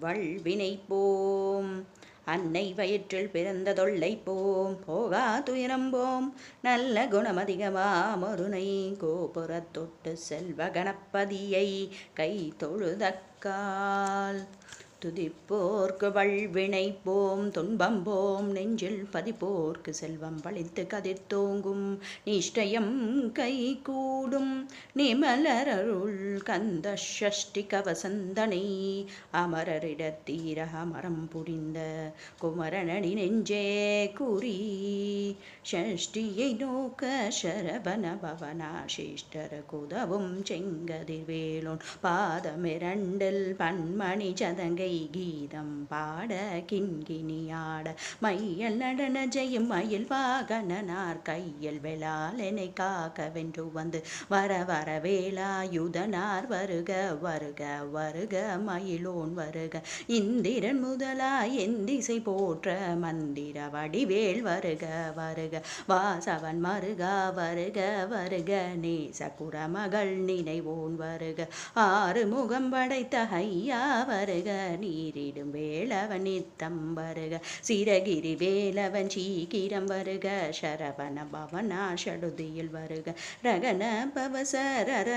வல்வினை போம் அன்னை வயிற்றில் பிறந்த தொல்லை போம். போகா துயரம்போம் நல்ல குணமதிகமாம் ஒருனை கோபுரத் தொட்டு செல்வ கணப்பதியை கை தொழுதக்கால். துதிப்போர்க்கு வல்வினை போம் துன்பம் போம் நெஞ்சில் பதிப்போர்க்கு செல்வம் பழித்து கதிர் தோங்கும். நிஷ்டயம் கை கூடும் நிமலரருள் கந்த ஷஷ்டி கவசந்தனை அமரரிடத்தீரக மரம் புரிந்த குமரனடி நெஞ்சே குறி ஷஷ்டியை நோக்க சரவண பவனா சிஷ்டருக்கு உதவும் செங்கதிர்வேலோன் பாதமிரண்டில் பன்மணி சதங்கை கீதம் பாட கிண்கிணியாட மையல் நடன ஜெயம் மயில் வாகனார் கையில் வெளாலனை காக்க வென்று வந்து வர வர வேலாயுதனார் வருக வருக வருக மயிலோன் வருக இந்திரன் முதலா எந்திசை போற்ற மந்திர வடிவேல் வருக வருக வாசவன் மருகா வருக வருக நேச குரமகள் நினைவோன் வருக ஆறு முகம் படைத்த ஐயா வருக நீரிடும் வேளவன் நித்தம்பருக சிரகிரி வேலவன் சீக்கிரம் வருக. சரவண பவனா ஷடுதியில் வருக. ரகன பவசரரரரரரியன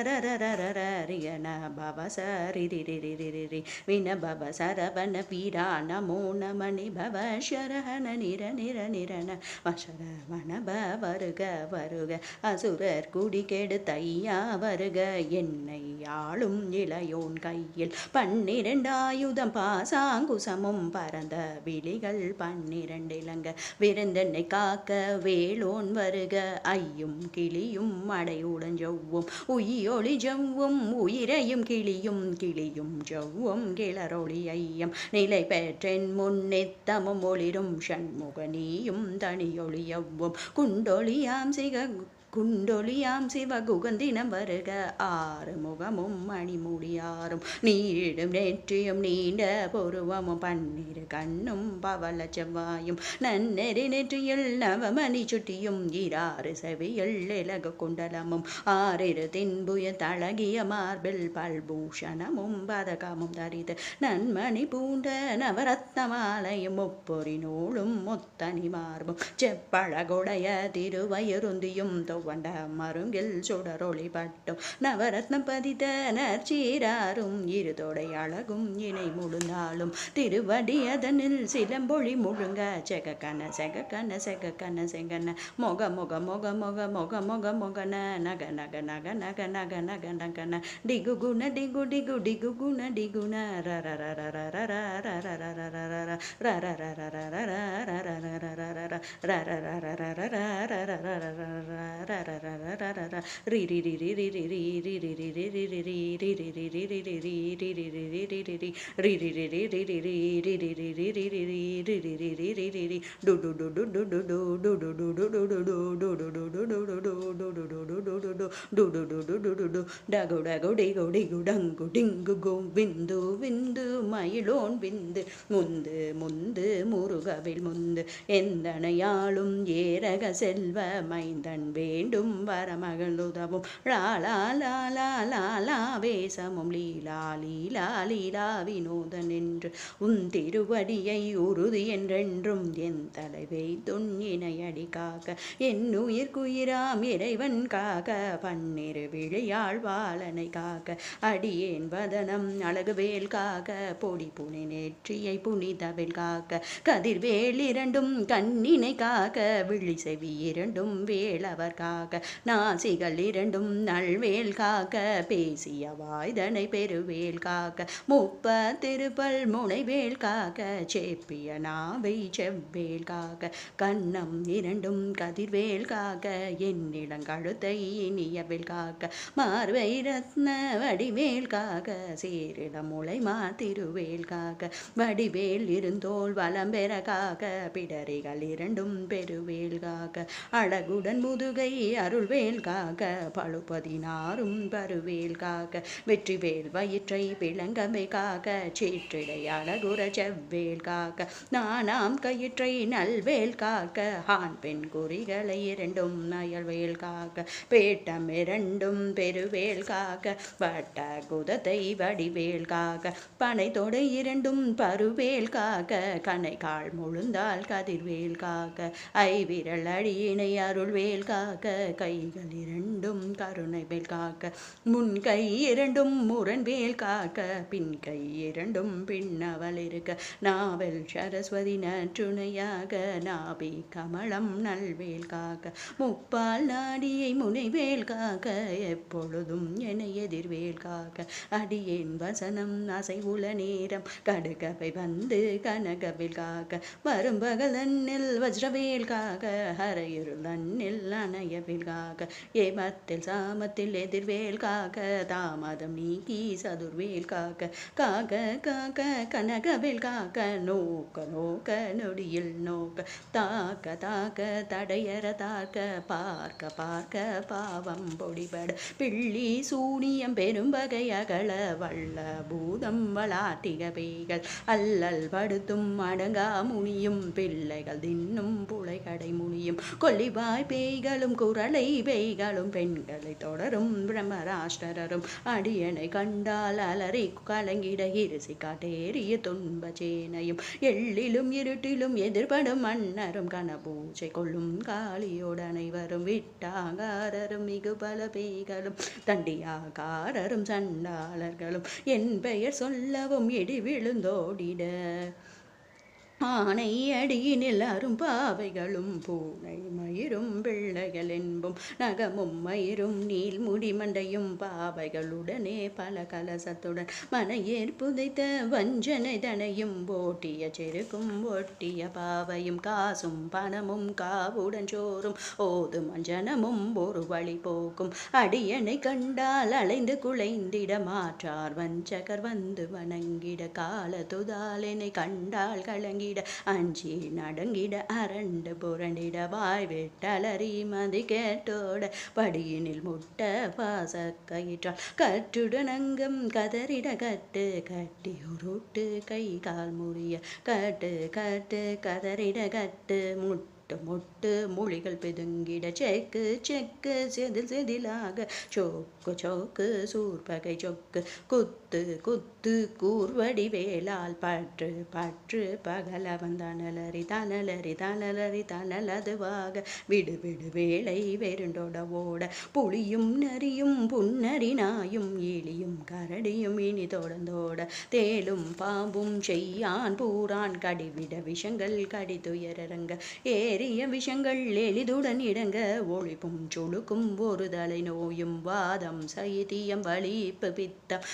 பவசரிரிரிரிரி வின பவசரவன வீரான மூனமணி பவ சரஹன நிர நிர நிரண. வசரவண ப வருக வருக. அசுரர் குடி கெடுத்தையா வருக. என்னை ஆளும் இளையோன் கையில் பன்னிரண்டாயுதம் பழம் பாசாங்குசமும் பரந்த விழிகள் பன்னிரண்டிலங்க விருந்தெண்ணை காக்க வேலோன் வருக. ஐயும் கிளியும் அடையுடன் ஜவ்வும் உயிரொளி ஜவ்வும் உயிரையும் கிளியும். கிளியும் ஜவ்வும் கிளரொளி ஐயம். நிலை பெற்றென் முன்னித்தமும் ஒளிரும். ஷண்முகனியும் தனியொளியவ்வும் குண்டொளியாம் சிக குண்டொலியாம் சிவகுகந்தினம் வருக. ஆறுமுகமும் மணிமுடியாரும் நீடும் நெற்றியும் நீண்ட பொருவமும் பன்னிரு கண்ணும் பவள செவ்வாயும் நன்னெறி நெற்றியில் நவமணி சுட்டியும் இராறு செவியில் இலகு குண்டலமும் ஆறிரு தின்புய தழகிய மார்பில் பல்பூஷணமும் பதகமும் தரித்து நன்மணி பூண்ட நவரத்ன மாலையும் முப்பொறி நூலும் முத்தனி மார்பும் செப்பழகுடைய திருவயருந்தியும் தோ செவ்வண்ட மருங்கில் சுடரொளி பட்டும் நவரத்னம் பதித நற்சீராரும் இருதோடை அழகும் இணை முழுந்தாலும் திருவடி அதனில் சிலம்பொழி முழுங்க செகக்கன செகக்கன செகக்கன செங்கன மொக மொக மொக மொக மொக மொக மொகன நக நக நக நக நக நக நகன டிகு குண டிகு டிகு டிகு குண டிகுண ர ர ர ர ர ர ர ர ர ர ர ர ர ra ra ra ra ra ra ra ra ra ra ra ra ra ra ra ra ra ra விந்து விந்து மயிலோன் விந்து முந்து முந்து முருகவில் முந்து எந்தனையாளும் ஏரக செல்வ மைந்தன் வே வேண்டும் வரமகள் உதவும் லாலா லாலா லாலா வேசமும் லீலா லீலா லீலா வினோதன் என்று உன் திருவடியை உறுதி என்றென்றும் என் தலைவை துண்ணினையடி காக்க. என் உயிர்க்குயிராம் இறைவன் காக்க. பன்னிரு விழியாள் வாழனை காக்க. அடியேன் வதனம் அழகுவேல் காக்க. பொடி புனி நெற்றியை புனிதவில் காக்க. கதிர்வேல் இரண்டும் கண்ணினை காக்க. விழி செவி இரண்டும் வேளவர் காக்க நாசிகள் இரண்டும் நல்வேல் காக்க பேசிய வாய்தனை பெருவேல் காக்க முப்ப திருப்பல் முனைவேல் காக்க சேப்பிய நாவை செவ்வேல் காக்க கண்ணம் இரண்டும் கதிர்வேல் காக்க என்னிடங்கழுத்தை இனியவேல் காக்க மார்வை ரத்ன வடிவேல் காக்க சேரிட முளை திருவேல் காக்க வடிவேல் இருந்தோல் வலம் பெற காக்க பிடரிகள் இரண்டும் பெருவேல் காக்க அழகுடன் முதுகை அருள்வேல் காக பழுபதினாரும் பருவேல் காக்க வெற்றிவேல் வயிற்றை விளங்கமை காக சீற்றிடை அழகுற செவ்வேல் காக்க நானாம் கயிற்றை நல்வேல் காக்க ஆண் பெண் குறிகளை இரண்டும் அயல்வேல் காக்க பேட்டம் இரண்டும் பெருவேல் காக்க வட்ட குதத்தை வடிவேல் காக்க பனை தொடை இரண்டும் பருவேல் காக்க கனை கால் முழுந்தால் கதிர்வேல் காக்க ஐவிரல் அடியினை அருள்வேல் காக்க கைகள் இரண்டும் கருணை வேல் காக்க முன் கை இரண்டும் முரண்வேல் காக்க பின் கை இரண்டும் பின்னவள் இருக்க. நாவல் சரஸ்வதி நற்றுணையாக நாபி கமலம் நல்வேல் காக்க. முப்பால் நாடியை முனைவேல் காக்க எப்பொழுதும் என்னை எதிர்வேல் காக்க. அடியேன் வசனம் அசைவுல நேரம் கடுகவை வந்து கனகவில் காக்க. வரும் பகலன்னில் வஜ்ரவேல் காக்க ஹரையுருள் அணைய அணையவில் காக்க ஏமத்தில் சாமத்தில் எதிர்வேல் காக தாமதம் நீக்கி சதுர்வேல் காக காக காக்க கனகவில் காக்க நோக்க நோக்க நொடியில் நோக்க தாக்க தாக்க தடையற தாக்க பார்க்க பார்க்க பாவம் பொடிபட பிள்ளி சூனியம் பெரும்பகை அகல வல்ல பூதம் வளாட்டிக பேய்கள் அல்லல் படுத்தும் அடங்கா முனியும் பிள்ளைகள் தின்னும் புழைகடை முனியும் கொல்லிவாய் பேய்களும் குரலை பேய்களும் பெண்களை தொடரும். பிரம்மராஷ்டரரும் அடியனை கண்டால் அலறி கலங்கிட இருசி காட்டேறிய துன்ப சேனையும் எள்ளிலும் இருட்டிலும் எதிர்படும் மன்னரும் கனபூஜை கொள்ளும் காளியோடு அனைவரும் விட்டாங்காரரும் மிகு பல பேய்களும் தண்டியாகாரரும் சண்டாளர்களும். என் பெயர் சொல்லவும் இடி விழுந்தோடிட ஆனை அடியினில் அரும்பாவைகளும் பூனை மயிரும் பிள்ளைகள் என்பும் நகமும் மயிரும் நீல் முடிமண்டையும் பாவைகளுடனே பல கலசத்துடன் மனையேற் புதைத்த வஞ்சனை தனையும் ஓட்டிய செருக்கும் ஒட்டிய பாவையும் காசும் பணமும் காவுடன் சோறும் ஓதும் அஞ்சனமும் ஒரு வழி போக்கும் அடியனை கண்டால் அலைந்து குலைந்திட மாற்றார் வஞ்சகர் வந்து வணங்கிட கால துதாலனை கண்டால் கலங்கி நடுங்கிட அஞ்சி நடங்கிட அரண்டு புரண்டிட வாய் வெட்டலறி மதி கேட்டோட படியினில் முட்ட பாச கயிற்றால் கற்றுடன் கதறிட கட்டு கட்டி உருட்டு கை கால் முறிய கட்டு கட்டு கதறிட கட்டு முட்டு மொட்டு மொழிகள் பெதுங்கிட செக்கு செக்கு செதில் செதிலாக சோக்கு சோக்கு சூர்பகை சொக்கு குத்து குத்து குத்து கூர்வடி வேலால் பற்று பற்று பகலவன் தனலரி தனலரி தனலரி தனலதுவாக விடு விடு வேலை வெருண்டோட ஓட. புளியும் நரியும் புன்னரி நாயும் எலியும் கரடியும் இனி தொடர்ந்தோட. தேலும் பாம்பும் செய்யான் பூரான் கடிவிட விஷங்கள் கடிதுயரங்க ஏறிய விஷங்கள் எளிதுடன் இடங்க ஒழிப்பும் சுழுக்கும் ஒரு தலை நோயும் வாதம் சைத்தியம் வலிப்பு பித்தம்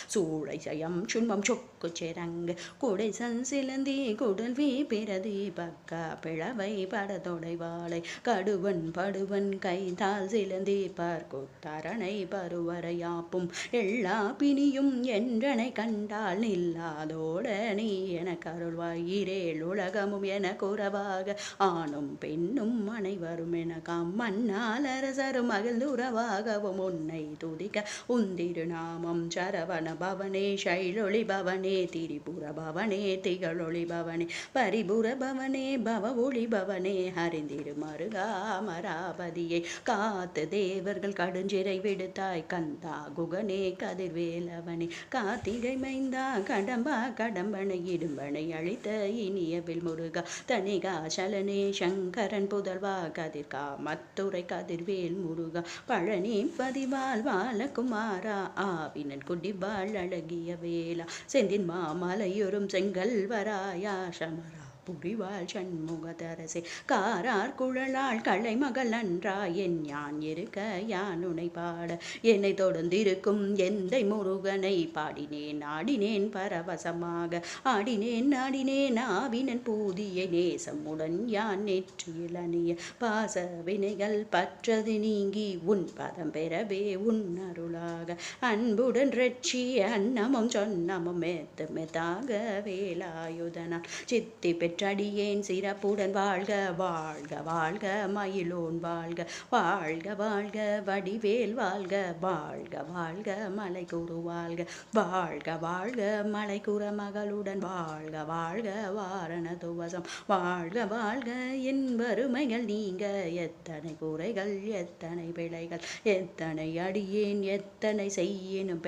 lại chạy yam chun bam chuk செரங்க குடை சன்சிலந்தி குடல்வி பிறதி பக்கா பிளவை படதொடை வாழை. கடுவன் படுவன் கைதால் சிலந்தி பார்க்குத்தரணை பருவரையாப்பும் எல்லா பிணியும் என்றனை கண்டால் நில்லாதோட நீ என கருள்வாய் உலகமும் என குறவாக. ஆணும் பெண்ணும் அனைவரும் என மன்னால் அரசரும் மகிழ்ந்துறவாகவும் உன்னை துதிக்க. உந்திரு நாமம் சரவண பவனே சைலொளி பவனே திரிபுர பவனே திகழொளி பவனே பரிபுர பவனே பவ ஒளி பவனே ஹரிந்திரு மருகா மராபதியை காத்து தேவர்கள் கடுஞ்சிறை விடுத்தாய் கந்தா குகனே கதிர்வேலவனே காத்திகை மைந்தா கடம்பா கடம்பனை இடும்பனை அழித்த இனியவில் முருகா தனிகா சலனே சங்கரன் புதல்வா கதிர்கா மத்துரை கதிர்வேல் முருகா பழனி பதிவால் பாலகுமாரா ஆவினன் குடிவாள் அழகிய வேலா செந்தி மாமலையொரும் செங்கல் வராயா சமரா புரிவாள் சண்முகதரசே. காரார் குழலாள் கலைமகள் நன்றாய் என் யான் இருக்க யான் உனை பாட. என்னை தொடர்ந்திருக்கும் எந்தை முருகனை பாடினேன் ஆடினேன் பரவசமாக. ஆடினேன் ஆடினேன் ஆவினன் பூதிய நேசமுடன் யான் நெற்றியில் அணிய. பாச வினைகள் பற்றது நீங்கி உன் பதம் பெறவே உன் அருளாக. அன்புடன் ரட்சி அன்னமும் சொன்னமும் மெத்து மெத்தாக வேலாயுதனால் சித்தி பெற்ற பெற்றடியேன் சிறப்புடன் வாழ்க வாழ்க வாழ்க மயிலோன் வாழ்க வாழ்க வாழ்க வடிவேல் வாழ்க வாழ்க வாழ்க மலை குரு வாழ்க வாழ்க வாழ்க மலை குற மகளுடன் வாழ்க வாழ்க வாரண துவசம் வாழ்க வாழ்க என் வறுமைகள் நீங்க எத்தனை குறைகள் எத்தனை பிழைகள் எத்தனை அடியேன் எத்தனை செய்யினும்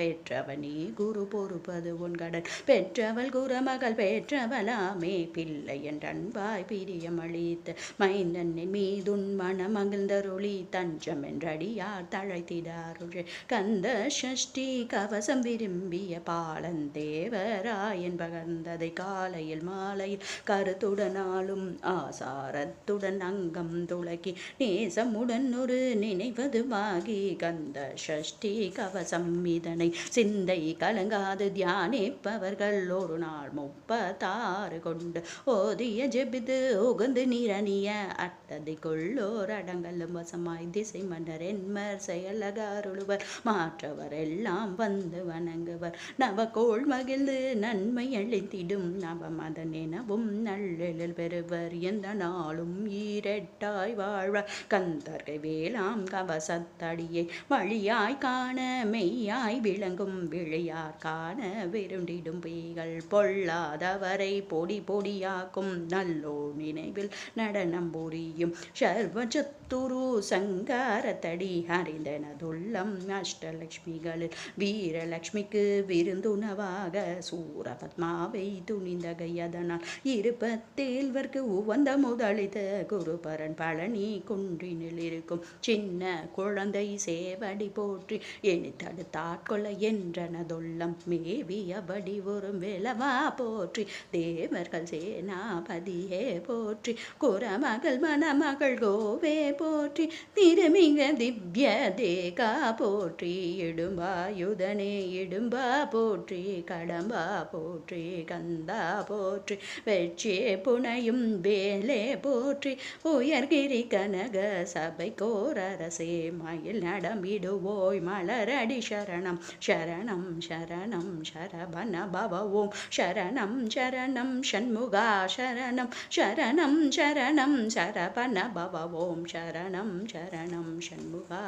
நீ குரு பொறுப்பது உன் கடன் பெற்றவள் குரமகள் பெற்றவளாமே பிள்ளை என் அன்பாய் பிரியம் அளித்து மைந்தன் மீதுன் மனமகிழ்ந்தருளி தஞ்சம் என்றடியார் தழைத்திடாருழே கந்த சஷ்டி கவசம் விரும்பிய பாலந்தேவராயன் பகர்ந்ததை காலையில் மாலையில் கருத்துடனாலும் ஆசாரத்துடன் அங்கம் துளக்கி நேசமுடன் ஒரு நினைவதுமாகி கந்த சஷ்டி கவசம் இதனை சிந்தை கலங்காது தியானிப்பவர்கள் ஒரு நாள் முப்பத்தாறு கொண்டு ஓ ஓதிய ஜெபிது உகந்து நிரணிய அட்டதை கொள்ளோர் அடங்கலும் வசமாய் திசை மன்னர் என்மர் செயலகாருளுவர். மாற்றவர் எல்லாம் வந்து வணங்குவர். நவகோள் மகிழ்ந்து நன்மை அளித்திடும் நவமதன் எனவும் நல்லெழில் பெறுவர். எந்த நாளும் ஈரெட்டாய் வாழ்வ கந்தர்கை வேளாம் கவசத்தடியை வழியாய் காண மெய்யாய் விளங்கும் விளையார் காண விருண்டிடும் பெய்கள் பொல்லாதவரை பொடி பொடியாக்கும் நல்லோ நினைவில் நடனம் புரியும் சர்வஜத்துரு சங்காரத்தடி அறிந்தனதுள்ளம் அஷ்டலக்ஷ்மிகளில் வீரலக்ஷ்மிக்கு விருந்துணவாக சூரபத்மாவை துணிந்தகையதனால் இருபத்தேல்வர்க்கு உவந்த முதலித குருபரன் பழனி குன்றினில் இருக்கும் சின்ன குழந்தை சேவடி போற்றி எனி தடுத்தாட்கொள்ள என்றனதுள்ளம் மேவிய வடிவரும் விளவா போற்றி தேவர்கள் சேனா சேனாபதியே போற்றி குரமகள் மணமகள் கோவே போற்றி திருமிங்க திவ்ய தேகா போற்றி இடும்பாயுதனே இடும்பா போற்றி கடம்பா போற்றி கந்தா போற்றி வெற்றியே புனையும் வேலே போற்றி உயர்கிரி கனக சபை கோரரசே மயில் நடமிடுவோய் மலரடி சரணம் சரணம் சரணம் சரபன பவவோம் சரணம் சரணம் சண்முகா ஷண்முகா சரணம் சரணம் சரணம் சரபன பவவோம் சரணம் சரணம் ஷண்முகா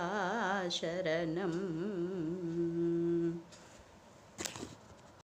சரணம்